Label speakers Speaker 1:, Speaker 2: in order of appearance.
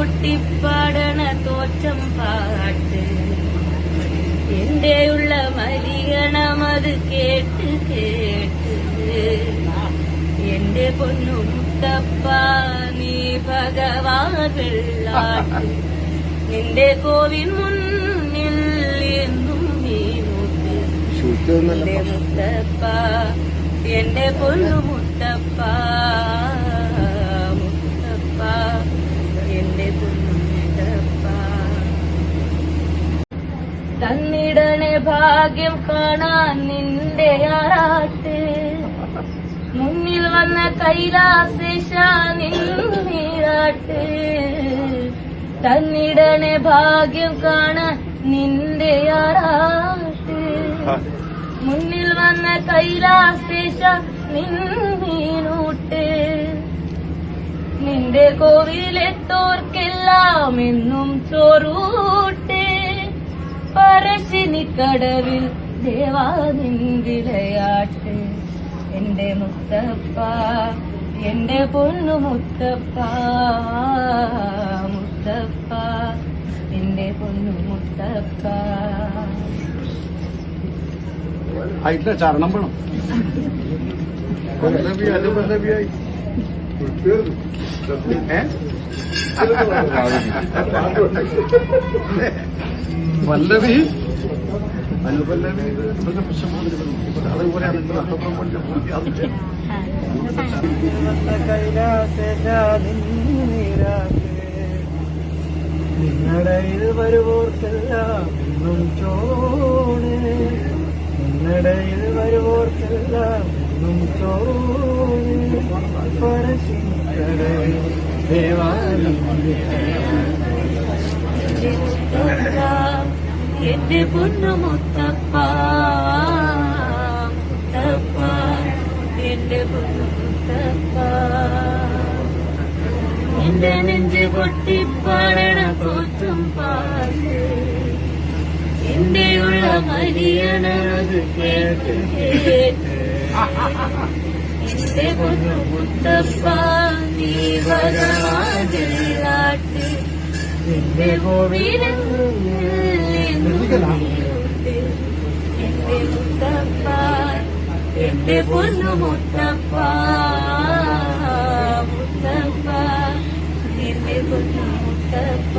Speaker 1: കൊട്ടിപ്പാടണ തോറ്റം പാട്ട്. എന്റെയുള്ള മലിയണമത് കേട്ട് കേട്ട്. എന്റെ പൊന്നു മുത്തപ്പ നീ ഭഗവാൻ വെള്ളാട്ട്. നിന്റെ കോവിൻ മുന്നിൽ എന്നും നീ മുത്തപ്പ എന്റെ പൊന്നു മുത്തപ്പ തന്നിടണേ ഭാഗ്യം കാണാൻ നിന്റെ ആറാട്ട് മുന്നിൽ വന്ന കൈലാസേഷ നിന്നീരാട്ട് തന്നിടണേ ഭാഗ്യം കാണാൻ നിന്റെ ആറാട്ട് മുന്നിൽ വന്ന കൈലാസേഷ നിന്നീനൂട്ട് നിന്റെ കോവിലെത്തോർക്കെല്ലാം എന്നും ചോറൂട്ട് പറശ്ശിനിക്കടവിൽ ദേവാനിന്ദിലയാട്ട് എന്റെ മുത്തപ്പ എന്റെ പൊന്നു മുത്തപ്പ മുത്തപ്പ എന്റെ പൊന്നു മുത്തപ്പ.
Speaker 2: ആയിട്ടില്ല ചരണം വേണം. പല്ലവിയായി പല്ലവിയായി ഏ? പല്ലവി അനുപല്ലവി ഇതൊക്കെ പ്രശ്നം അതുപോലെ
Speaker 3: നിന്നടയിൽ വരുവോർക്കെല്ലാം ചോണ് നിന്നടയിൽ വരുവോർക്കെല്ലാം
Speaker 1: എന്റെ പൊന്നു മുത്തപ്പ മുത്തപ്പ എന്റെ പൊന്നു മുത്തപ്പ എന്റെ നെഞ്ച് പൊട്ടിപ്പാടണ തോറ്റും പാൽ എന്റെ ഉള്ള മരിയണത് കേട്ട് കേട്ട് മുത്തപ്പ നീ വരവാതിലാട്ട് എന്റെ കോവിലുണ്ട് എന്റെ മുത്തപ്പ എന്റെ പൊന്നു മുത്തപ്പ മുത്തപ്പ എന്റെ പൊന്നു മുത്തപ്പ